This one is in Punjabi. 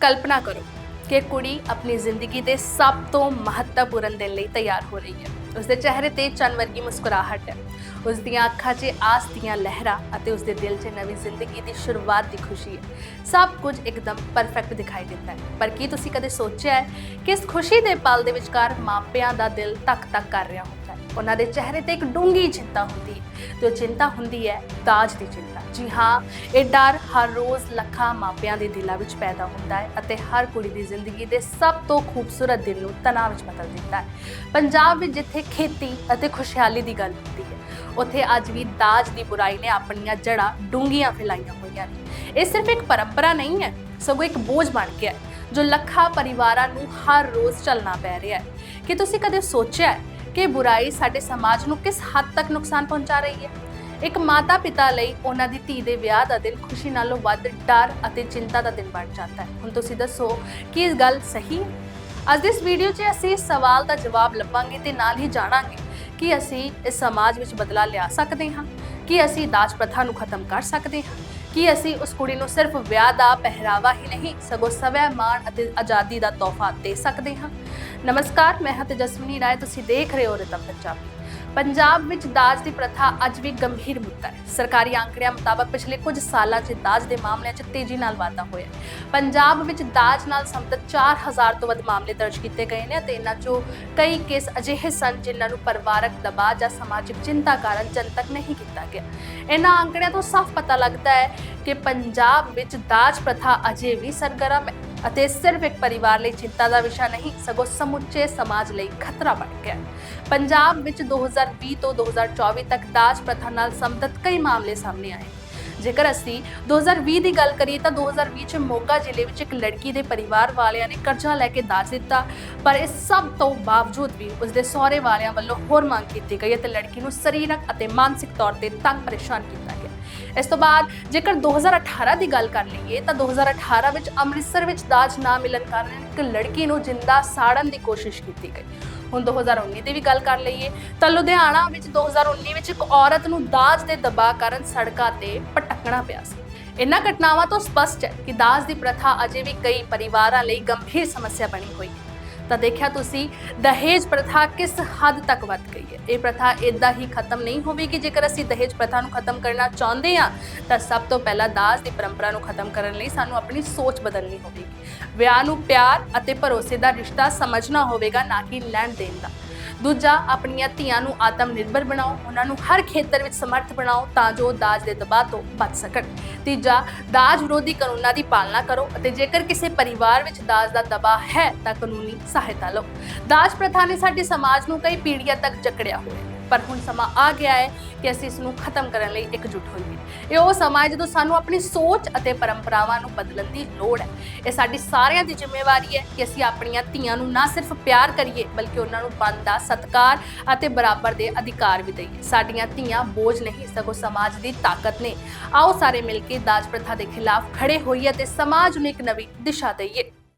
ਕਲਪਨਾ ਕਰੋ ਕਿ ਕੁੜੀ ਆਪਣੀ ਜ਼ਿੰਦਗੀ ਦੇ ਸਭ ਤੋਂ ਮਹੱਤਵਪੂਰਨ ਦਿਨ ਲਈ ਤਿਆਰ ਹੋ ਰਹੀ ਹੈ। ਉਸਦੇ ਚਿਹਰੇ ਤੇ ਚੰਨ ਵਰਗੀ ਮੁਸਕਰਾਹਟ ਹੈ। ਉਸ ਦੀਆਂ ਅੱਖਾਂ 'ਚ ਆਸ ਦੀਆਂ ਲਹਿਰਾਂ ਅਤੇ ਉਸ ਦੇ ਦਿਲ 'ਚ ਨਵੀਂ ਜ਼ਿੰਦਗੀ ਦੀ ਸ਼ੁਰੂਆਤ ਦੀ ਖੁਸ਼ੀ ਹੈ। ਸਭ ਕੁਝ ਇੱਕਦਮ ਪਰਫੈਕਟ ਦਿਖਾਈ ਦਿੰਦਾ ਹੈ। ਪਰ ਕੀ ਤੁਸੀਂ ਕਦੇ ਸੋਚਿਆ ਹੈ ਕਿ ਇਸ ਖੁਸ਼ੀ ਦੇ ਪਲ ਦੇ ਵਿਚਕਾਰ ਮਾਪਿਆਂ ਦਾ ਦਿਲ ਧੱਕ ਧੱਕ ਕਰ ਰਿਹਾ ਹੁੰਦਾ ਹੈ? ਉਹਨਾਂ ਦੇ ਚਿਹਰੇ ਤੇ ਇੱਕ ਡੂੰਗੀ ਚਿੰਤਾ ਹੁੰਦੀ ਹੈ। ਤੇ ਚਿੰਤਾ ਹੁੰਦੀ ਹੈ, ਦਾਜ ਦੀ ਚਿੰਤਾ। ਜੀ ਹਾਂ, ਇਹ ਡਰ ਹਰ ਰੋਜ਼ ਲੱਖਾਂ ਮਾਪਿਆਂ ਦੇ ਦਿਲਾਂ ਵਿੱਚ ਪੈਦਾ ਹੁੰਦਾ ਹੈ ਅਤੇ ਹਰ ਕੁੜੀ ਦੀ ਜ਼ਿੰਦਗੀ ਦੇ ਸਭ ਤੋਂ ਖੂਬਸੂਰਤ ਦਿਨ ਨੂੰ ਤਣਾਅ ਵਿੱਚ ਬਦਲ ਦਿੰਦਾ ਹੈ। ਪੰਜਾਬ ਵਿੱਚ ਜਿੱਥੇ ਖੇਤੀ ਅਤੇ ਖੁਸ਼ਹਾਲੀ ਦੀ ਗੱਲ ਹੁੰਦੀ ਹੈ, ਉੱਥੇ ਅੱਜ ਵੀ ਦਾਜ ਦੀ ਬੁਰਾਈ ਨੇ ਆਪਣੀਆਂ ਜੜ੍ਹਾਂ ਡੂੰਘੀਆਂ ਫੈਲਾਈਆਂ ਹੋਈਆਂ ਨੇ। ਇਹ ਸਿਰਫ ਇੱਕ ਪਰੰਪਰਾ ਨਹੀਂ ਹੈ, ਸਗੋਂ ਇੱਕ ਬੋਝ ਬਣ ਗਿਆ ਜੋ ਲੱਖਾਂ ਪਰਿਵਾਰਾਂ ਨੂੰ ਹਰ ਰੋਜ਼ ਚੱਲਣਾ ਪੈ ਰਿਹਾ ਹੈ। ਕਿ ਤੁਸੀਂ ਕਦੇ ਸੋਚਿਆ ਹੈ ਕਿ ਬੁਰਾਈ ਸਾਡੇ ਸਮਾਜ ਨੂੰ ਕਿਸ ਹੱਦ ਤੱਕ ਨੁਕਸਾਨ ਪਹੁੰਚਾ ਰਹੀ ਹੈ? ਇੱਕ ਮਾਤਾ ਪਿਤਾ ਲਈ ਉਹਨਾਂ ਦੀ ਧੀ ਦੇ ਵਿਆਹ ਦਾ ਦਿਨ ਖੁਸ਼ੀ ਨਾਲੋਂ ਵੱਧ ਡਰ ਅਤੇ ਚਿੰਤਾ ਦਾ ਦਿਨ ਬਣ ਜਾਂਦਾ ਹੈ। ਹੁਣ ਤੁਸੀਂ ਦੱਸੋ ਕਿ ਇਹ ਗੱਲ ਸਹੀ ਹੈ? ਅੱਜ ਦੀ ਇਸ ਵੀਡੀਓ 'ਚ ਅਸੀਂ ਇਸ ਸਵਾਲ ਦਾ ਜਵਾਬ ਲੱਭਾਂਗੇ ਤੇ ਨਾਲ ਹੀ ਜਾਣਾਂਗੇ ਕਿ ਅਸੀਂ ਇਸ ਸਮਾਜ ਵਿੱਚ ਬਦਲਾਅ ਲਿਆ ਸਕਦੇ ਹਾਂ, ਕਿ ਅਸੀਂ ਦਾਜ ਪ੍ਰਥਾ ਨੂੰ ਖਤਮ ਕਰ ਸਕਦੇ ਹਾਂ। ਕਿ ਅਸੀਂ ਉਸ ਕੁੜੀ ਨੂੰ ਸਿਰਫ ਵਿਆਹ ਦਾ ਪਹਿਰਾਵਾ ਹੀ ਨਹੀਂ, ਸਗੋਂ ਸਵੈ ਮਾਣ ਅਤੇ ਆਜ਼ਾਦੀ ਦਾ ਤੋਹਫਾ ਦੇ ਸਕਦੇ ਹਾਂ। ਨਮਸਕਾਰ, ਮੈਂ ਹਾਂ ਤੇਜਸਵਨੀ ਰਾਏ, ਤੁਸੀਂ ਦੇਖ ਰਹੇ ਹੋ ਰਿਤਮ ਪੰਜਾਬੀ। ਪੰਜਾਬ ਵਿੱਚ ਦਾਜ ਦੀ ਪ੍ਰਥਾ ਅੱਜ ਵੀ ਗੰਭੀਰ ਮੁੱਦਾ ਹੈ। ਸਰਕਾਰੀ ਅੰਕੜਿਆਂ ਮੁਤਾਬਕ ਪਿਛਲੇ ਕੁਝ ਸਾਲਾਂ 'ਚ ਦਾਜ ਦੇ ਮਾਮਲਿਆਂ 'ਚ ਤੇਜ਼ੀ ਨਾਲ ਵਾਧਾ ਹੋਇਆ ਪੰਜਾਬ ਵਿੱਚ ਦਾਜ ਨਾਲ ਸੰਬੰਧਿਤ 4000 ਤੋਂ ਵੱਧ ਮਾਮਲੇ ਦਰਜ ਕੀਤੇ ਗਏ ਨੇ ਅਤੇ ਇਹਨਾਂ 'ਚੋਂ ਕਈ ਕੇਸ ਅਜਿਹੇ ਸਨ ਜਿਨ੍ਹਾਂ ਨੂੰ ਪਰਿਵਾਰਕ ਦਬਾਅ ਜਾਂ ਸਮਾਜਿਕ ਚਿੰਤਾ ਕਾਰਨ ਜਨਤਕ ਨਹੀਂ ਕੀਤਾ ਗਿਆ। ਇਹਨਾਂ ਅੰਕੜਿਆਂ ਤੋਂ ਸਾਫ਼ ਪਤਾ ਲੱਗਦਾ ਹੈ ਕਿ ਪੰਜਾਬ ਵਿੱਚ ਦਾਜ ਪ੍ਰਥਾ ਅਜੇ ਵੀ ਸਰਗਰਮ ਹੈ। ਅਤੇ ਸਿਰਫ ਇੱਕ ਪਰਿਵਾਰ ਲਈ ਚਿੰਤਾ ਦਾ ਵਿਸ਼ਾ ਨਹੀਂ, ਸਗੋਂ ਸਮੁੱਚੇ ਸਮਾਜ ਲਈ ਖਤਰਾ ਬਣ ਗਿਆ ਪੰਜਾਬ ਵਿੱਚ 2020 ਤੋਂ 2024 ਤੱਕ ਦਾਜ ਪ੍ਰਥਾ ਨਾਲ ਸੰਬੰਧਿਤ ਕਈ ਮਾਮਲੇ ਸਾਹਮਣੇ ਆਏ ਜੇਕਰ ਅਸੀਂ 2020 ਦੀ ਗੱਲ ਕਰੀਏ ਤਾਂ 2020 ਚ ਮੋਗਾ ਜ਼ਿਲ੍ਹੇ ਵਿੱਚ ਇੱਕ ਲੜਕੀ ਦੇ ਪਰਿਵਾਰ ਵਾਲਿਆਂ ਨੇ ਕਰਜ਼ਾ ਲੈ ਕੇ ਦਾਜ ਦਿੱਤਾ, ਪਰ ਇਸ ਸਭ ਤੋਂ ਬਾਵਜੂਦ ਵੀ ਉਸਦੇ ਸਹੁਰੇ ਵਾਲਿਆਂ ਵੱਲੋਂ ਹੋਰ ਮੰਗ ਕੀਤੀ ਗਈ ਅਤੇ ਲੜਕੀ ਨੂੰ ਸਰੀਰਕ ਅਤੇ ਮਾਨਸਿਕ ਤੌਰ ਤੇ ਤੰਗ ਪਰੇਸ਼ਾਨ ਕੀਤਾ ਗਿਆ ਇਸ ਤੋਂ ਬਾਅਦ ਜੇਕਰ 2018 ਦੀ ਗੱਲ ਕਰ ਲਈਏ ਤਾਂ 2018 ਵਿੱਚ ਅੰਮ੍ਰਿਤਸਰ ਵਿੱਚ ਦਾਜ ਨਾ ਮਿਲਣ ਕਾਰਨ ਇੱਕ ਲੜਕੀ ਨੂੰ ਜਿੰਦਾ ਸਾੜਨ ਦੀ ਕੋਸ਼ਿਸ਼ ਕੀਤੀ ਗਈ। ਹੁਣ 2019 ਦੀ ਵੀ ਗੱਲ ਕਰ ਲਈਏ ਤਾਂ ਲੁਧਿਆਣਾ ਵਿੱਚ 2019 ਵਿੱਚ ਇੱਕ ਔਰਤ ਨੂੰ ਦਾਜ ਦੇ ਦਬਾਅ ਕਾਰਨ ਸੜਕਾਂ ਤੇ ਪਟਕਣਾ ਪਿਆ ਸੀ। ਇਨ੍ਹਾਂ ਘਟਨਾਵਾਂ ਤੋਂ ਸਪਸ਼ਟ ਹੈ ਕਿ ਦਾਜ ਦੀ ਪ੍ਰਥਾ ਅਜੇ ਵੀ ਕਈ ਪਰਿਵਾਰਾਂ ਲਈ ਗੰਭੀਰ ਸਮੱਸਿਆ ਬਣੀ ਹੋਈ ਹੈ। ਤਾਂ ਦੇਖਿਆ ਤੁਸੀਂ, ਦਹੇਜ ਪ੍ਰਥਾ ਕਿਸ ਹੱਦ ਤੱਕ ਵੱਧ ਗਈ ਹੈ? ਇਹ ਪ੍ਰਥਾ ਇਦਾਂ ਹੀ ਖਤਮ ਨਹੀਂ ਹੋਵੇਗੀ। ਜੇਕਰ ਅਸੀਂ ਦਹੇਜ ਪ੍ਰਥਾ ਨੂੰ ਖਤਮ ਕਰਨਾ ਚਾਹੁੰਦੇ ਹਾਂ, ਤਾਂ ਸਭ ਤੋਂ ਪਹਿਲਾਂ ਦਾਜ ਦੀ ਪਰੰਪਰਾ ਨੂੰ ਖਤਮ ਕਰਨ ਲਈ ਸਾਨੂੰ ਆਪਣੀ ਸੋਚ ਬਦਲਣੀ ਹੋਵੇਗੀ। ਵਿਆਹ ਨੂੰ ਪਿਆਰ ਅਤੇ ਭਰੋਸੇ ਦਾ ਰਿਸ਼ਤਾ ਸਮਝਣਾ ਹੋਵੇਗਾ, ਨਾ ਕਿ ਲੈਣ ਦੇਣ ਦਾ। ਦੂਜਾ, ਆਪਣੀਆਂ ਧੀਆਂ ਨੂੰ ਆਤਮ ਨਿਰਭਰ ਬਣਾਓ, ਉਹਨਾਂ ਨੂੰ ਹਰ ਖੇਤਰ ਵਿੱਚ ਸਮਰਥ ਬਣਾਓ ਤਾਂ ਜੋ ਦਾਜ ਦੇ ਦਬਾਅ ਤੋਂ ਬਚ ਸਕਣ। ਤੀਜਾ, ਦਾਜ ਵਿਰੋਧੀ ਕਾਨੂੰਨਾਂ ਦੀ ਪਾਲਣਾ ਕਰੋ ਅਤੇ ਜੇਕਰ ਕਿਸੇ ਪਰਿਵਾਰ ਵਿੱਚ ਦਾਜ ਦਾ ਦਬਾਅ ਹੈ ਤਾਂ ਕਾਨੂੰਨੀ ਸਹਾਇਤਾ ਲਓ। ਦਾਜ ਪ੍ਰਥਾ ਨੇ ਸਾਡੇ ਸਮਾਜ ਨੂੰ ਕਈ ਪੀੜ੍ਹੀਆਂ ਤੱਕ ਜਕੜਿਆ ਹੋਇਆ ਹੈ। ਪਰ ਹੁਣ ਸਮਾਂ ਆ ਗਿਆ ਹੈ ਕਿ ਅਸੀਂ ਇਸ ਨੂੰ ਖਤਮ ਕਰਨ ਲਈ ਇਕਜੁੱਟ ਹੋਈਏ। ਇਹ ਉਹ ਸਮਾਂ ਹੈ ਜਦੋਂ ਸਾਨੂੰ ਆਪਣੀ ਸੋਚ ਅਤੇ ਪਰੰਪਰਾਵਾਂ ਨੂੰ ਬਦਲਣ ਦੀ ਲੋੜ ਹੈ। ਇਹ ਸਾਡੀ ਸਾਰਿਆਂ ਦੀ ਜ਼ਿੰਮੇਵਾਰੀ ਹੈ ਕਿ ਅਸੀਂ ਆਪਣੀਆਂ ਧੀਆਂ ਨੂੰ ਨਾ ਸਿਰਫ ਪਿਆਰ ਕਰੀਏ, ਬਲਕਿ ਉਹਨਾਂ ਨੂੰ ਬਣਦਾ ਸਤਿਕਾਰ ਅਤੇ ਬਰਾਬਰ ਦੇ ਅਧਿਕਾਰ ਵੀ ਦਈਏ। ਸਾਡੀਆਂ ਧੀਆਂ ਬੋਝ ਨਹੀਂ, ਸਗੋਂ ਸਮਾਜ ਦੀ ਤਾਕਤ ਨੇ। ਆਓ ਸਾਰੇ ਮਿਲ ਕੇ ਦਾਜ ਪ੍ਰਥਾ ਦੇ ਖਿਲਾਫ ਖੜੇ ਹੋਈਏ ਅਤੇ ਸਮਾਜ ਨੂੰ ਇੱਕ ਨਵੀਂ ਦਿਸ਼ਾ ਦਈਏ।